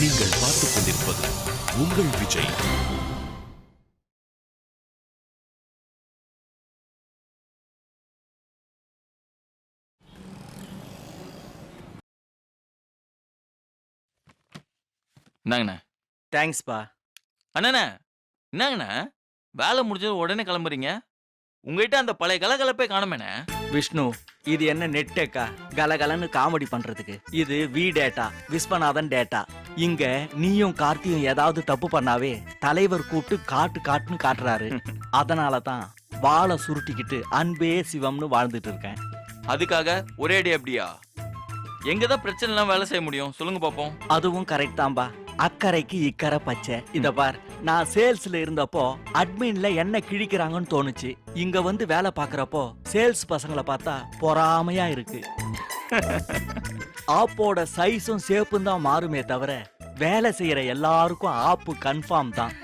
நீங்கள் பார்த்துக் கொண்டிருப்பது உங்கள் விஜய். இந்தாங்கண்ணே. தேங்க்ஸ்ப்பா அண்ணண்ணே என்னங்கண்ணே வேலை முடிஞ்சது உடனே கிளம்புறீங்க. உங்ககிட்ட அந்த பழைய கலகலப்பே காணுமேண்ணே. விஷ்ணு இது என்ன நெட் டேக்கா கலகலன்னு காமெடி பண்றதுக்கு. இது வி டேட்டா விஸ்வநாதன் டேட்டா இங்க நீயும் கார்த்தியும் ஏதாவது தப்பு பண்ணாவே தலைவர் கூப்பிட்டு காட்டு காட்டுன்னு காட்டுறாரு. அதனால தான் வாழை சுருட்டிக்கிட்டு அன்பே சிவம்னு வாழ்ந்துட்டு இருக்கேன். அதுக்காக ஒரே அடி அப்படியா? எங்க தான் பிரச்சனை எல்லாம் வேலை செய்ய முடியும்? சொல்லுங்க பாப்போம். அதுவும் கரெக்ட் தான்பா. அக்கறைக்கு இக்கரை பச்சை. இத பார் நான் சேல்ஸ்ல இருந்தப்போ அட்மின்ல என்ன கிழிக்கிறாங்கன்னு தோணுச்சு. இங்க வந்து வேலை பாக்குறப்போ சேல்ஸ் பசங்களை பார்த்தா பொறாமையா இருக்கு. ஆப்போட சைஸும் சேப்பும் தான் மாறுமே தவிர வேலை செய்யற எல்லாருக்கும் ஆப்பு கன்ஃபார்ம் தான்.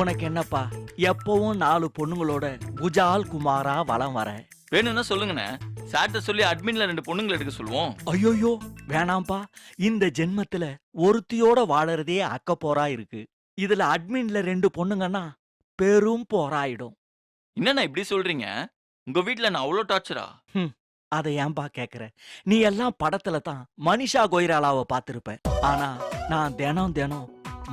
உனக்கு என்னப்பா? எப்பவும் நாலு பொண்ணுங்களோட குஜால் குமாரா வலம் வரேன் வேணும்னா சொல்லுங்கண்ணே. சார்ட்ட சொல்லி அட்மின்ல ரெண்டு பொண்ணுங்களை எடுக்க சொல்லுவோம். ஐயோயோ வேணாம்பா இந்த ஜென்மத்துல ஒருத்தியோட வாழறதே அக்க போரா இருக்கு. இதுல அட்மின்ல ரெண்டு பொண்ணுங்கன்னா பெரும் போராயிடும். என்னண்ணா இப்படி சொல்றீங்க? உங்க வீட்ல நான் அவ்வளோ டார்ச்சரா? அதை ஏன்பா கேக்குற? நீ எல்லாம் படத்துல தான் மனிஷா கொய்ராலாவை பார்த்திருப்ப. ஆனா நான் தினம் தினம்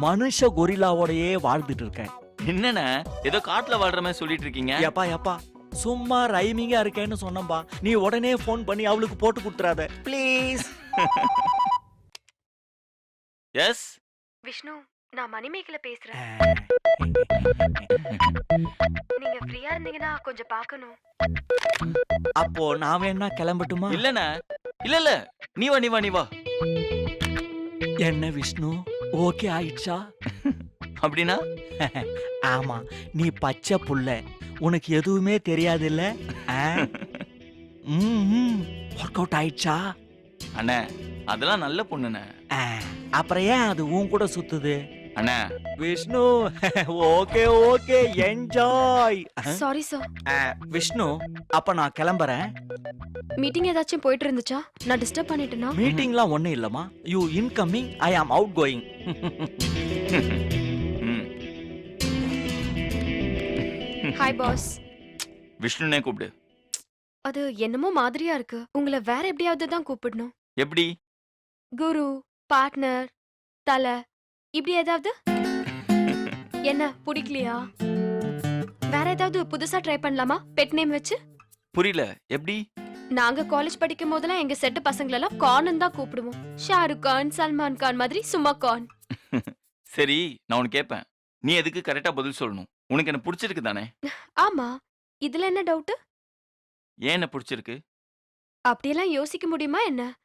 மனுஷ கொரில்லாவோடயே வாழ்ந்துட்டு இருக்கேன். என்னண்ணே ஏதோ காட்டுல வாழ்ற மாதிரி சொல்லிட்டு இருக்கீங்க? எப்பா எப்பா சும்மா ரைமிங்கா இருக்கேன்னு சொன்னம்பா நீ உடனே ஃபோன் பண்ணி அவளுக்கு போட்டு கொடுத்துறாத. ப்ளீஸ் எஸ் விஷ்ணு நான் மணிமேகல பேசுறேன். நீங்க ஃப்ரீயா இருந்தீங்கன்னா கொஞ்சம் பார்க்கணும். அப்போ நான் வேணா கிளம்பட்டுமா? இல்லண்ணே. இல்ல இல்ல நீ வா நீ வா நீ வா. என்ன விஷ்ணு? ஓகே ஆயிடுச்சா? அப்படின்னா? ஆமா நீ பச்சை புள்ள. உனக்கு எதுவுமே தெரியாது இல்ல ஒர்க் அவுட் ஆயிடுச்சா? அண்ணே அதெல்லாம் நல்ல பொண்ணுண்ணே. ஆ, அப்புறம் ஏன் அது உன் கூட சுத்துது? அண்ணே. Vishnu okay okay enjoy sorry sir Vishnu அப்ப நான் கிளம்புறேன். மீட்டிங் ஏதாச்சும் போயிட்டு இருந்துச்சா நான் டிஸ்டர்ப் பண்ணிட்டேனா? மீட்டிங்லாம் ஒண்ணும் இல்லம்மா. You incoming I am outgoing hi boss விஷ்ணுனே கூப்பிடு. அது என்னமோ மாதிரியா இருக்கு. உங்களை வேற எப்படியாவது தான் கூப்பிடணும். எப்படி? குரு பார்ட்னர் தலை இப்படி ஏதாவது? என்ன பிடிக்கலையா? வேற ஏதாவது புதுசா ட்ரை பண்ணலாமா? பெட் நேம் வச்சு? புரியல. எப்படி? நாங்க காலேஜ் படிக்கும் போதெல்லாம் எங்க செட்டு பசங்களெல்லாம் கார்னு தான் கூப்பிடுவோம். ஷாருக் கான் சல்மான் கான் மாதிரி சும்மா கான் சரி நான் உனக்கு கேட்பேன் நீ எதுக்கு கரெக்டா பதில் சொல்லணும்? உனக்கு என்ன பிடிச்சிருக்கு தானே? ஆமா. இதுல என்ன டவுட் ஏன் என்ன பிடிச்சிருக்கு? அப்படியெல்லாம் யோசிக்க முடியுமா என்ன?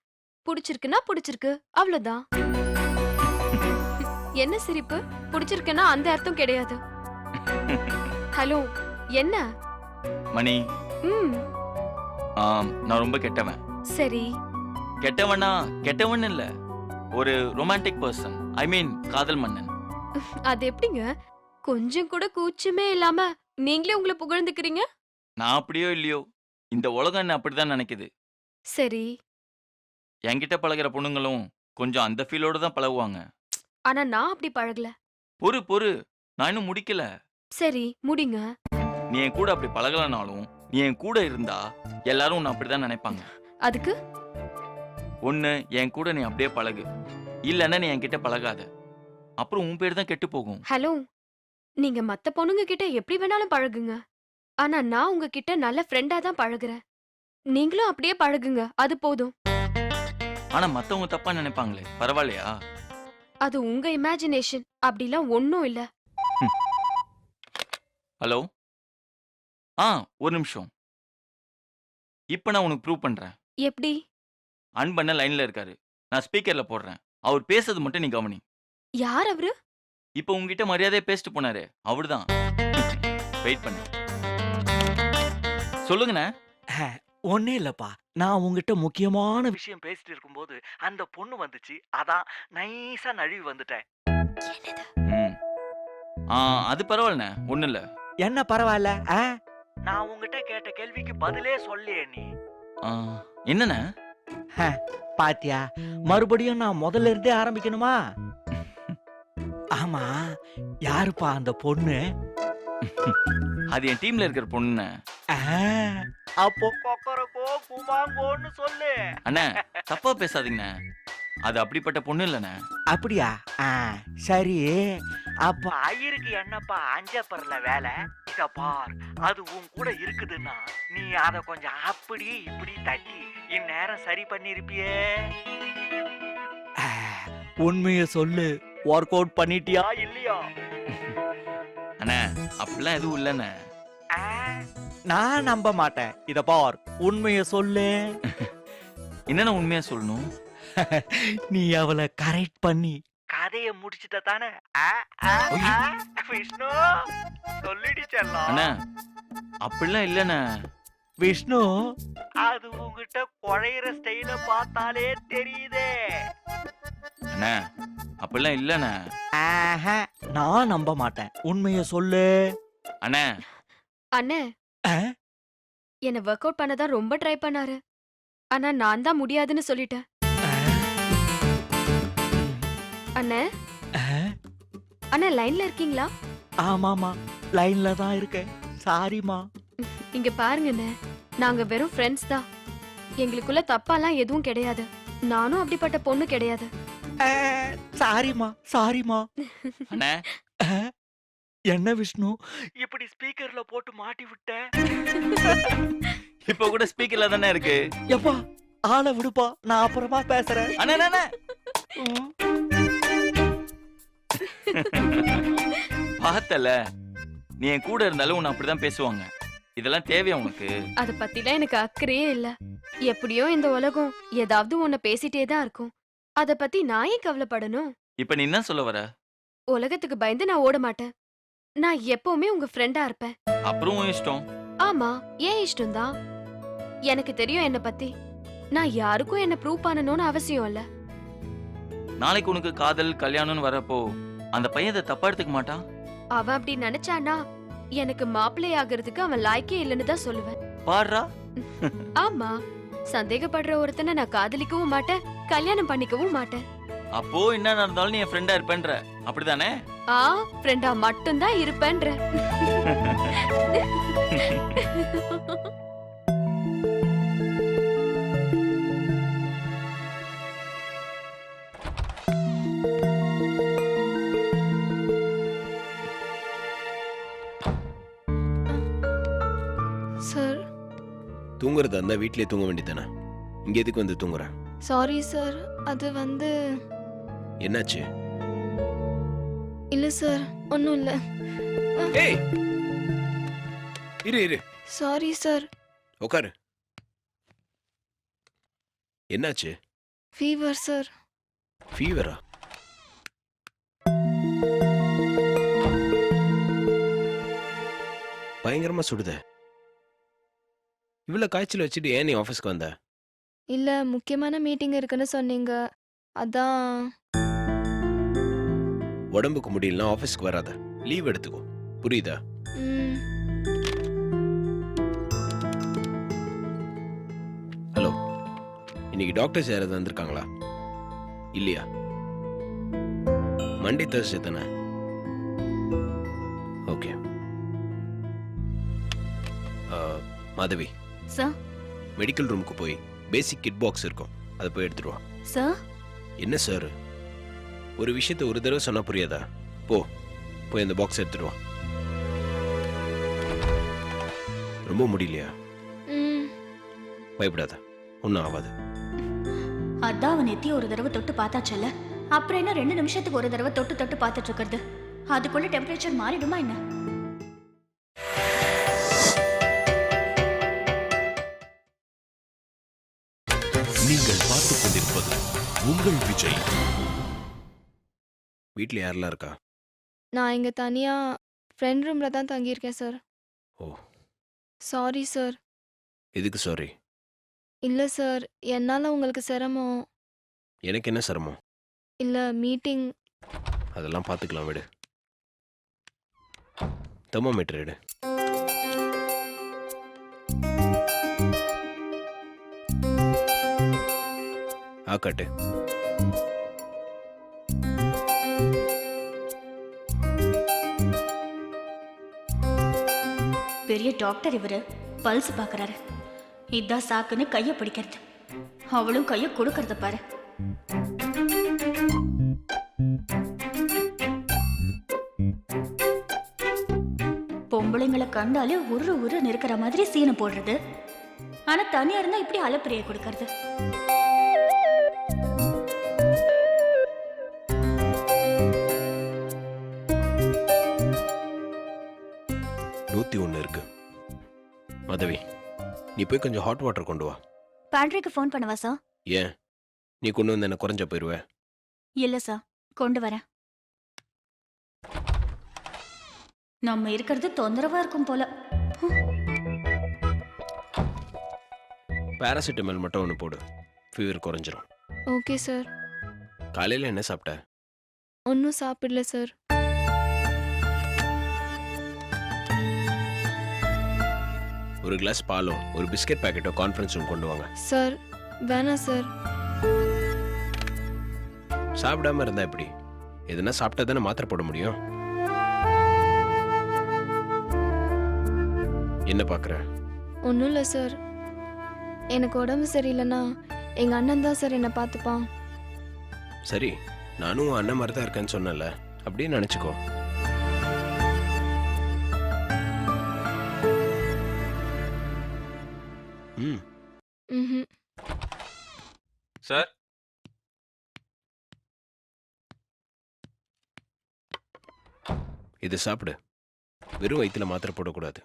புடிச்சிருக்குன்னா புடிச்சிருக்கு. அவ்வளவுதான். என்ன சிரிப்பு? புடிச்சிருக்குன்னா அந்த அர்த்தம் கிடையாது. ஹலோ என்ன? மணி. ம். ஆம், நான் ரொம்ப கெட்டவன். சரி. கெட்டவனா? கெட்டவன் இல்ல. ஒரு ரொமான்டிக் பர்சன் ஐ மீன் காதல் மன்னன். அது எப்படிங்க? கொஞ்சம் கூட கூச்சமே இல்லாம நீங்களே உங்களை புகழ்ந்துக்கிறீங்க? நான் அப்படியோ இல்லையோ? இந்த உலகம் என்ன அப்படிதான் நினைக்குது. சரி. என்கிட்ட பழகுற பொண்ணுங்களும் கொஞ்சம் அந்த ஃபீலோட தான் பழகுவாங்க. ஆனா நான் அப்படி பழகல. பொறு பொறு. நான் இன்னும் முடிக்கல. சரி முடிங்க. நீ என் கூட அப்படி பழகலனாலும் நீ என் கூட இருந்தா எல்லாரும் உன்னை அப்படிதான் நினைப்பாங்க. அதுக்கு? ஒண்ணு என் கூட நீ அப்படியே பழகு. இல்லைன்னா நீ என்கிட்ட பழகாத. அப்புறம் உன் பேர் தான் கெட்டு போகும். ஹலோ நீங்க மத்த பொண்ணுங்க கிட்ட எப்படி வேணாலும் பழகுங்க. ஆனா நான் உங்ககிட்ட நல்ல ஃப்ரெண்டா தான் பழகுறேன். நீங்களும் அப்படியே பழகுங்க. அது போதும். ஆனா மத்தவங்க தப்பா நினைப்பாங்களே. பரவாயில்லையா? அது உங்க இமேஜினேஷன் அப்படிலாம் ஒன்னும் இல்ல. ஹலோ? ஆ ஒரு நிமிஷம். இப்போ நான் உனக்கு ப்ரூவ் பண்றேன். எப்படி? அன்பண்ண லைன்ல இருக்காரு. நான் ஸ்பீக்கர்ல போடுறேன். அவர் பேசுறது மட்டும் நீ கவனி. யார் அவரு? இப்போ உங்ககிட்ட மரியாதையா பேசிட்டு போனாரு. அவர்தான் வெயிட் பண்ணு. சொல்லுங்கண்ணே. ஒன்னே இல்லப்பா. நான் உங்ககிட்ட முக்கியமான விஷயம் பேசிட்டு இருக்கும்போது அந்த பொண்ணு வந்துச்சு. அதான் நைஸா நழுவி வந்துட்டேன். ம். ஆ அது பரவாயில்லண்ணே. ஒன்றும் இல்லை. என்ன பரவாயில்ல ஆ? நான் உங்ககிட்ட கேட்ட கேள்விக்கு பதிலே சொல்லியே நீ. என்னண்ணே? பாத்தியா? மறுபடியும் நான் முதல்ல இருந்தே ஆரம்பிக்கணுமா? ஆமா யாருப்பா அந்த பொண்ணு? அது என் டீம்ல இருக்கிற பொண்ணு. ஆ, அப்போ கொக்கரக்கோ குமாங்கோன்னு சொல்லு. அண்ணா தப்பா பேசாதீங்கண்ணே. அது அப்படிப்பட்ட பொண்ணு இல்லைண்ணே. அப்படியா? ஆ சரி. அப்ப ஐயருக்கு என்னப்பா அஞ்சப்பர்ல வேலை. இத பார் அது உன் கூட இருக்குதுன்னா நீ அத கொஞ்சம் அப்படி இப்படி தட்டி இந்நேரம் சரி பண்ணிருப்பியே. உண்மைய சொல்லு. ஒர்க் அவுட் பண்ணிட்டியா? இல்லையா? அண்ணே அப்படிலாம் எதுவும் இல்லைண்ணே. ஆ, நான் நம்ப மாட்டேன். இத பார் உண்மைய சொல்லு. என்னண்ணே உண்மையா சொல்லணும்? நீ அவளை கரெக்ட் பண்ணி. கதைய முடிச்சிட்ட தானே? விஷ்ணு சொல்லிடி அண்ணா அப்படிலாம் இல்லைண்ணே. விஷ்ணு. அது உங்ககிட்ட குழையிற ஸ்டைல பார்த்தாலே தெரியுதே. அண்ணா அப்படிலாம் இல்லைண்ணே. ஆஹா, நான் நம்ப மாட்டேன். உண்மைய சொல்லு. அண்ணே. அண்ணே. ஆ? என்ன ஒர்க் அவுட் பண்ணதான் ரொம்ப ட்ரை பண்ணாரு. ஆனா நான் தான் முடியாதுன்னு சொல்லிட்டேன். அண்ணே. அண்ணா லைன்ல இருக்கீங்களா? ஆமாமா லைன்ல தான் இருக்கேன். சாரிமா இங்க பாருங்கண்ணே. நாங்க வெறும் ஃப்ரெண்ட்ஸ் தான். எங்களுக்குள்ள தப்பாலாம் எதுவும் கிடையாது. நானும் அப்படிப்பட்ட பொண்ணு கிடையாது. சாரிமா சாரிமா அண்ணே. என்ன விஷ்ணு இப்படி ஸ்பீக்கர்ல போட்டு மாட்டி விட்ட? இப்ப கூட ஸ்பீக்கர்ல தானே இருக்கு? எப்பா ஆளை விடுப்பா நான் அப்புறமா பேசுறேன். அண்ணே அண்ணே. பார்த்தல நீ என் கூட இருந்தாலும் உன்னை அப்படிதான் பேசுவாங்க. இதெல்லாம் தேவையா உனக்கு? அத பத்திலாம் எனக்கு அக்கறையே இல்ல. எப்படியோ இந்த உலகம் ஏதாவது உன்னை பேசிட்டே தான் இருக்கும். அத பத்தி நான் ஏன் கவலைப்படணும்? இப்ப நீ என்ன சொல்ல வர? உலகத்துக்கு பயந்து நான் ஓட மாட்டேன். நான் எப்பவுமே உங்க ஃப்ரெண்டா இருப்பேன். அப்புறம் உன் இஷ்டம்? ஆமா ஏன் இஷ்டம்தான் எனக்கு தெரியும் என்ன பத்தி. நான் யாருக்கும் என்ன ப்ரூவ் பண்ணணும்னு அவசியம் இல்ல. நாளைக்கு உனக்கு காதல் கல்யாணம்னு வரப்போ அந்த பையன் அதை தப்பா எடுத்துக்க மாட்டான்? அவன் அப்படி நினைச்சானா எனக்கு மாப்பிள்ளை ஆகிறதுக்கு அவன் லாய்க்கே இல்லைன்னு தான் சொல்லுவேன். பாடுறா? ஆமா சந்தேகப்படுற ஒருத்தனை நான் காதலிக்கவும் மாட்டேன். கல்யாணம் பண்ணிக்கவும் மாட்டேன். அப்போ என்ன நடந்தாலும் நீ என் ஃப்ரெண்டா இருப்பேன்ற. அப்படிதானே? ஆ ஃப்ரெண்டா மட்டும்தான் இருப்பேன்ற. சார். தூங்குறதா இருந்தா வீட்லயே தூங்க வேண்டியதானே இங்க எதுக்கு வந்து தூங்குற? சாரி சார் அது வந்து என்னாச்சு? இல்ல சார் ஒன்றும் இல்லை. ஏய்! இரு இரு. சாரி சார் உட்காரு என்னாச்சு? ஃபீவர் சார் ஃபீவரா பயங்கரமா சுடுதே. இவ்வளவு காய்ச்சல் வச்சுட்டு ஏன் நீ ஆஃபீஸ்க்கு வந்த? இல்லை முக்கியமான மீட்டிங் இருக்குன்னு சொன்னீங்க. அதான். உடம்புக்கு முடியலனா ஆஃபீஸ்க்கு வராத. லீவ் எடுத்துக்கோ. புரியுதா? ம், ஹலோ. இன்னைக்கு டாக்டர்ஸ் யாராவது வந்திருக்காங்களா? இல்லையா? மண்டே தேர்ஸ்டே தானே? ஓகே. மாதவி. சார்? மெடிக்கல் ரூமுக்கு போய். பேசிக் கிட் பாக்ஸ் இருக்கும். அதை போய் எடுத்துட்டு வா சார் என்ன சார் ஒரு விஷயத்தை ஒரு தடவை சொன்னா புரியாதா? போ போய் அந்த பாக்ஸ் எடுத்துட்டு வா ரொம்ப முடியலையா? பயப்படாத. ஒன்றும் ஆகாது. அதான் அவன் நெத்தி ஒரு தடவை தொட்டு பார்த்தாச்சல்ல? அப்புறம் என்ன ரெண்டு நிமிஷத்துக்கு ஒரு தடவை தொட்டு தொட்டு பார்த்துட்டு இருக்கிறது? அதுக்குள்ள டெம்பரேச்சர் மாறிடுமா என்ன? உங்கள் விஜய். வீட்டில் யாரெல்லாம் இருக்கா? நான் இங்கே தனியாக ஃப்ரெண்ட் ரூமில் தான் தங்கியிருக்கேன் சார் ஓ. சாரி சார் எதுக்கு சாரி இல்லை சார் என்னால் உங்களுக்கு சிரமம். எனக்கு என்ன சிரமம்? இல்லை மீட்டிங் அதெல்லாம் பார்த்துக்கலாம் விடு. தெர்மோமீட்டர் எடு. ஆக்கட்டு பெரிய டாக்டர் இவரு. பல்ஸ் பாக்குறாரு. இதான் சாக்குன்னு கைய பிடிக்கிறது. அவளும் கைய கொடுக்கறத பாரு. பொம்பளைங்களை கண்டாலே உரு உரு நிற்கிற மாதிரி சீனை போடுறது. ஆனா தனியா இருந்தா இப்படி அலப்பிரிய கொடுக்கறது. நீ போய் கொஞ்சம் ஹாட் வாட்டர் கொண்டு வா. பேண்ட்ரிக்கு ஃபோன் பண்ணவா சார் ஏன்? நீ கொண்டு வந்து என்ன குறைஞ்ச போயிடுவ இல்ல சார் கொண்டு வரேன். நம்ம இருக்கிறது தொந்தரவா இருக்கும் போல. பேராசிட்டமால் மட்டும் ஒன்று போடு. ஃபீவர் குறைஞ்சிரும். ஓகே சார் காலையில் என்ன சாப்பிட்ட? ஒன்றும் சாப்பிடல சார் ஒரு கிளாஸ் பாலும் ஒரு பிஸ்கட் பாக்கெட்டோ கான்ஃபரன்ஸ் ரூம் கொண்டு வாங்க. சார் வேணாம் சார் சாப்பிடாம இருந்தா எப்படி? எதுனா சாப்பிட்டா தானே மாத்திரை போட முடியும்? என்ன பார்க்குற ஒன்றும் இல்லை சார் எனக்கு உடம்பு சரியில்லைன்னா எங்கள் அண்ணன் தான் சார் என்னை பார்த்துப்பான். சரி நானும் அண்ணன் மாதிரி தான் இருக்கேன்னு சொன்னல அப்படியே நினச்சிக்கோ. ம். சார்? இது சாப்பிடு. வெறும் வயிற்றுல மாத்திரை போடக்கூடாது.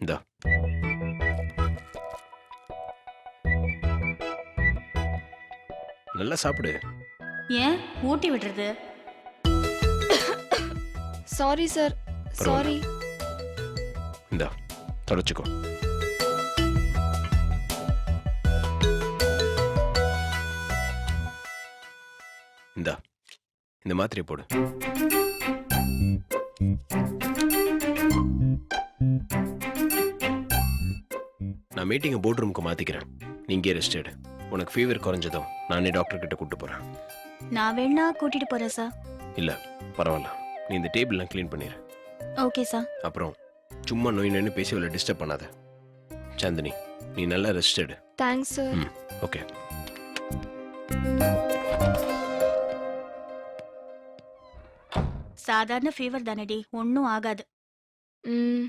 இந்தா. நல்லா சாப்பிடு. ஏன்? ஊட்டி விடுறது. சாரி சார் சாரி இந்தா. தொடச்சிக்கோ இந்தா இந்த மாத்திரையை போடு நான் மீட்டிங்கை போர்ட் ரூமுக்கு மாத்திக்கிறேன். நீங்க ரெஸ்ட் எடு. உனக்கு ஃபீவர் குறைஞ்சதும் நானே டாக்டர் கிட்ட கூட்டு போறேன். நான் வேணா கூட்டிட்டு போறேன் சார் இல்ல பரவாயில்ல. நீ இந்த டேபிள்லாம் க்ளீன் பண்ணிடு ஓகே சார் அப்புறம் சும்மா நோய் நோய்னு பேசி அவளை டிஸ்டர்ப் பண்ணாத. சாந்தினி நீ நல்லா ரெஸ்ட் எடு. தேங்க்ஸ் சார் ம் ஓகே சாதாரண ஃபீவர் தானடி ஒன்றும் ஆகாது. ம்.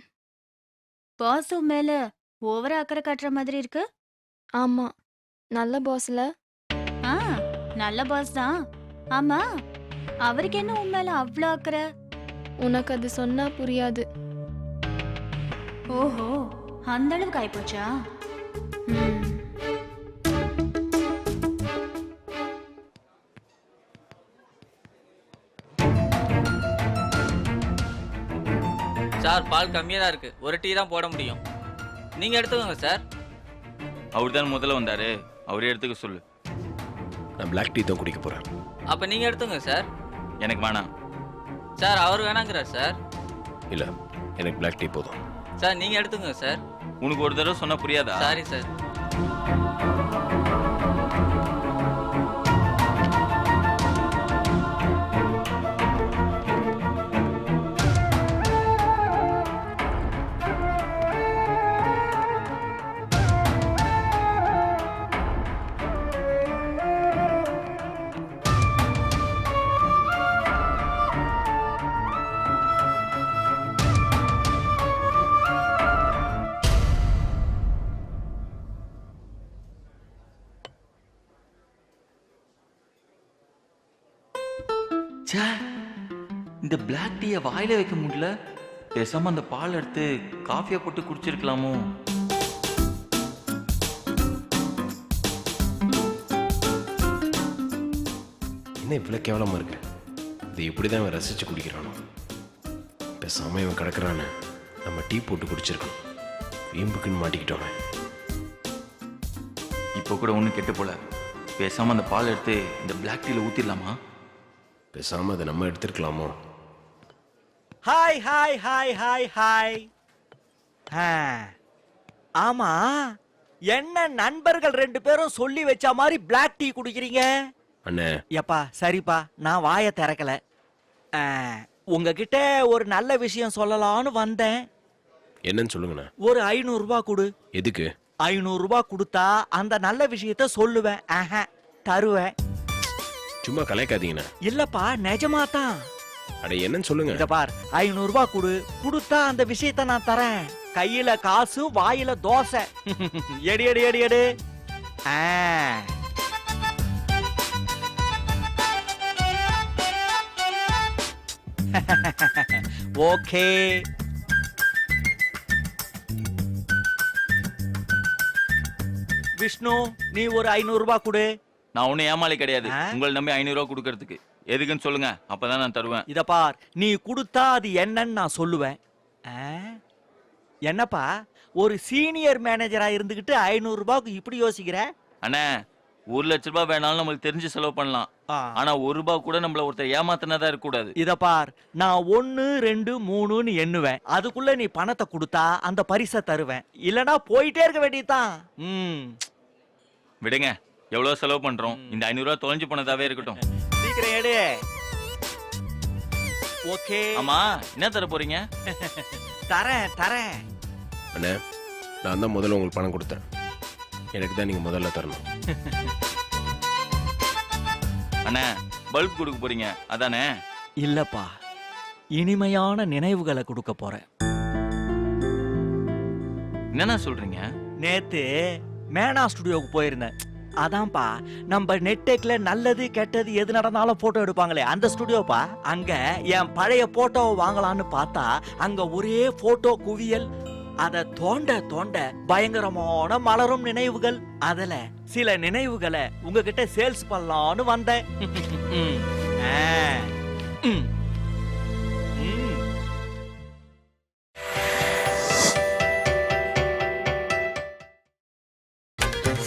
பாசு மேல ஓவரா அக்கறை காட்டுற மாதிரி இருக்கு? ஆமாம் நல்ல பாஸ்ல ஆ நல்ல பாஸ் தான். ஆமா. அவருக்கு என்ன உன் மேல அவ்வளோ அக்கறை? உனக்கு அது சொன்னால் புரியாது. ஓஹோ அந்த அளவுக்கு ஆயிப்போச்சா சார் பால் கம்மியாக தான் இருக்கு. ஒரு டீ தான் போட முடியும். நீங்க எடுத்துக்கோங்க சார். அவர் தான் முதல்ல வந்தாரு. அவரே எடுத்துக்க சொல்லு. நான் பிளாக் டீ தான் குடிக்க போறேன். அப்ப நீங்க எடுத்துங்க சார். எனக்கு வேணாம். சார் அவர் வேணாங்கிறார் சார். இல்ல எனக்கு பிளாக் டீ போதும். சார் நீங்க எடுத்துங்க சார். உனக்கு ஒரு தடவை சொன்னா புரியாதா? சாரி சார் பிளாக் டீயை வாயில வைக்க முடியல. பேசாம அந்த பால் எடுத்து காஃபியா போட்டு குடிச்சிருக்கலாமோ? என்ன இவ்வளோ கேவலமா இருக்கு? இது இப்படி தான் இவன் ரசிச்சு குடிக்கிறானோ? பேசாம இவன் கிடக்குறானே. நம்ம டீ போட்டு குடிச்சிருக்கணும். வீம்புக்குன்னு மாட்டிக்கிட்டோமே. இப்போ கூட ஒன்றும் கெட்டு போல. பேசாம அந்த பால் எடுத்து இந்த பிளாக் டீல ஊத்திடலாமா? பேசாம அதை நம்ம எடுத்துருக்கலாமோ? Hi hi hi hi hi. ஆமா என்ன நண்பர்கள் ரெண்டு பேரும் சொல்லி வச்ச மாதிரி பிளாக் டீ குடிக்கிறீங்க? அண்ணே. எப்பா சரிப்பா நான் வாயை திறக்கல. உங்ககிட்ட ஒரு நல்ல விஷயம் சொல்லலாம்னு வந்தேன். என்னன்னு சொல்லுங்கண்ணே. ஒரு ஐநூறு ரூபாய் கொடு. எதுக்கு? ஐநூறு ரூபாய் கொடுத்தா அந்த நல்ல விஷயத்த சொல்லுவேன். ஆஹா, தருவேன். சும்மா கலைக்காதீங்கண்ணே இல்லப்பா நிஜமா தான் அட என்னன்னு சொல்லுங்க. இத பார் ஐநூறு ரூபாய் கொடு. கொடுத்தா அந்த விஷயத்தை நான் தரேன். கையில காசு வாயில தோசை. எடி எடி எடி எடு. ஆ. ஓகே. விஷ்ணு நீ ஒரு ஐநூறு ரூபாய் கொடு. நான் ஒன்றும் ஏமாளி கிடையாது? உங்களை நம்பி ஐநூறுரூவா கொடுக்கறதுக்கு. எதுக்குன்னு சொல்லுங்க. அப்பதான் நான் தருவேன். இத பார். நீ கொடுத்தா அது என்னன்னு நான் சொல்லுவேன்? என்னப்பா? ஒரு சீனியர் மேனேஜரா இருந்துகிட்டு ஐநூறு ரூபாய்க்கு இப்படி யோசிக்கிற? அண்ணே ஒரு லட்ச ரூபாய் வேணாலும் நம்மளுக்கு தெரிஞ்சு செலவு பண்ணலாம். ஆனா ஒரு ரூபாய் கூட நம்மள ஒருத்தர் ஏமாத்தினதா இருக்கக்கூடாது. இத பார். நான் ஒன்னு ரெண்டு மூணுன்னு எண்ணுவேன். அதுக்குள்ள நீ பணத்தை கொடுத்தா அந்த பரிசை தருவேன். இல்லனா போயிட்டே இருக்க வேண்டியதுதான். ம். விடுங்க. எவ்வளவு செலவு பண்றோம்? இந்த ஐநூறுரூவா தொலைஞ்சு போனதாவே இருக்கட்டும். சீக்கிரம் எடு. ஓகே. ஆமா என்ன தர போறீங்க? தரேன் தரேன். அண்ணே நான் தான் முதல்ல உங்களுக்கு பணம் கொடுத்தேன். எனக்கு தான் நீங்கள் முதல்ல தரணும். அண்ணே பல்ப் கொடுக்க போறீங்க. அதானே? இல்லப்பா இனிமையான நினைவுகளை கொடுக்க போறேன். என்னண்ணா சொல்றீங்க? நேத்து மேனா ஸ்டுடியோவுக்கு போயிருந்தேன். அதான்ப்பா நம்ம நெட்டெக்கில் நல்லது கெட்டது எது நடந்தாலும் ஃபோட்டோ எடுப்பாங்களே அந்த ஸ்டுடியோப்பா அங்கே என் பழைய ஃபோட்டோவை வாங்கலாம்னு பார்த்தா அங்கே ஒரே ஃபோட்டோ குவியல் அதை தோண்ட தோண்ட பயங்கரமான மலரும் நினைவுகள். அதில் சில நினைவுகளை உங்ககிட்ட சேல்ஸ் பண்ணலான்னு வந்தேன்.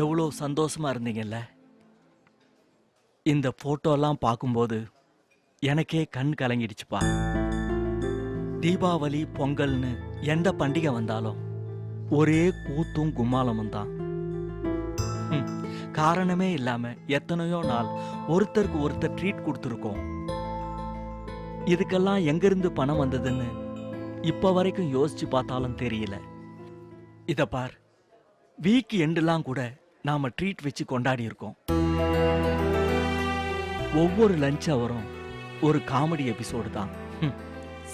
எவ்வளோ சந்தோஷமா இருந்தீங்கல்ல? இந்த போட்டோலாம் பார்க்கும்போது எனக்கே கண் கலங்கிடுச்சுப்பா. தீபாவளி பொங்கல்னு எந்த பண்டிகை வந்தாலும் ஒரே கூத்தும் கும்மாளமும் தான். காரணமே இல்லாம எத்தனையோ நாள் ஒருத்தருக்கு ஒருத்தர் ட்ரீட் கொடுத்துருக்கோம். இதுக்கெல்லாம் எங்கிருந்து பணம் வந்ததுன்னு இப்ப வரைக்கும் யோசிச்சு பார்த்தாலும் தெரியல. இத பார் வீக் எண்டெல்லாம் கூட நாம ட்ரீட் வச்சு கொண்டாடி இருக்கோம் ஒவ்வொரு லஞ்ச் அவரும் ஒரு காமெடி எபிசோடு தான்.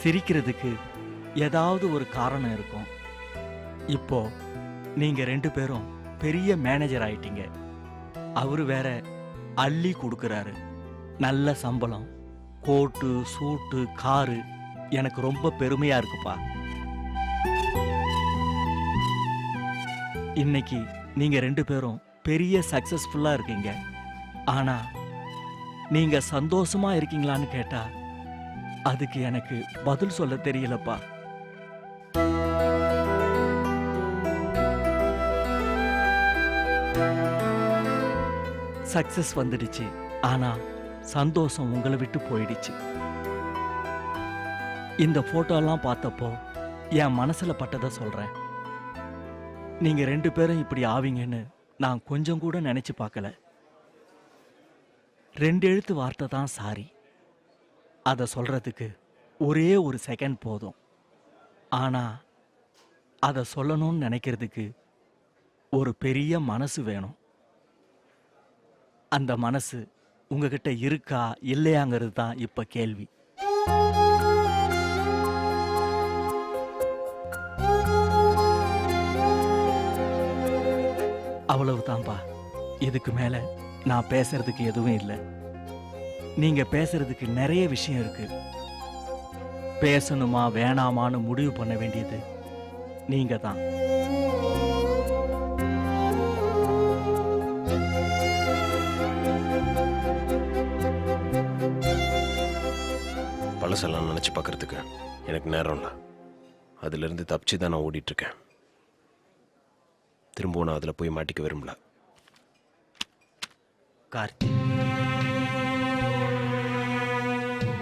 சிரிக்கிறதுக்கு ஏதாவது ஒரு காரணம் இருக்கும். இப்போ நீங்க ரெண்டு பேரும் பெரிய மேனேஜர் ஆயிட்டீங்க. அவரு வேற அள்ளி கொடுக்கறாரு. நல்ல சம்பளம் கோட்டு சூட்டு காரு எனக்கு ரொம்ப பெருமையா இருக்குப்பா. இன்னைக்கு நீங்கள் ரெண்டு பேரும் பெரிய சக்ஸஸ்ஃபுல்லாக இருக்கீங்க. ஆனால் நீங்கள் சந்தோஷமாக இருக்கீங்களான்னு கேட்டால் அதுக்கு எனக்கு பதில் சொல்ல தெரியலப்பா. சக்சஸ் வந்துடுச்சு. ஆனா சந்தோஷம் உங்களை விட்டு போயிடுச்சு. இந்த போட்டோலாம் பார்த்தப்போ என் மனசில் பட்டதை சொல்கிறேன் நீங்க ரெண்டு பேரும் இப்படி ஆவீங்கன்னு நான் கொஞ்சம் கூட நினைச்சு பார்க்கல. ரெண்டு எழுத்து வார்த்தை தான் சாரி. அதை சொல்றதுக்கு ஒரே ஒரு செகண்ட் போதும். ஆனால் அதை சொல்லணும்னு நினைக்கிறதுக்கு ஒரு பெரிய மனசு வேணும். அந்த மனசு உங்ககிட்ட இருக்கா இல்லையாங்கிறது தான் இப்போ கேள்வி. அவ்வளவுதான்பா. இதுக்கு மேல நான் பேசுறதுக்கு எதுவும் இல்லை. நீங்க பேசுறதுக்கு நிறைய விஷயம் இருக்கு. பேசணுமா வேணாமான்னு முடிவு பண்ண வேண்டியது நீங்க தான் பழசெல்லாம் நினச்சி பார்க்கறதுக்கு எனக்கு நேரம் இல்லை அதுலேருந்து தப்பிச்சு தான் நான் ஓடிட்டுருக்கேன் திரும்பவும் நான் அதில் போய் மாட்டிக்க விரும்பல. கார்த்தி.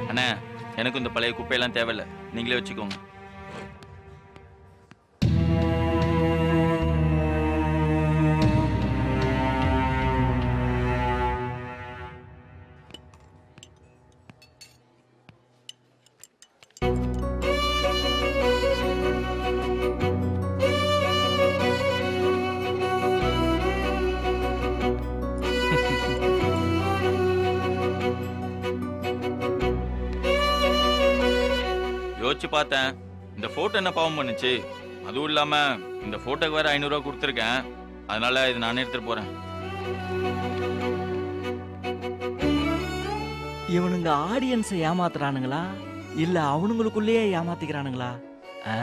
அண்ணே எனக்கு இந்த பழைய குப்பையெல்லாம் தேவையில்ல. நீங்களே வச்சுக்கோங்க. யோசிச்சு பார்த்தேன். இந்த போட்டோ என்ன பாவம் பண்ணுச்சு? அதுவும் இல்லாம இந்த போட்டோக்கு வேற ஐநூறுரூவா கொடுத்துருக்கேன். அதனால இது நானே எடுத்துட்டு போறேன். இவனுங்க ஆடியன்ஸை ஏமாத்துறானுங்களா? இல்ல அவனுங்களுக்குள்ளேயே ஏமாத்திக்கிறானுங்களா? ஆ?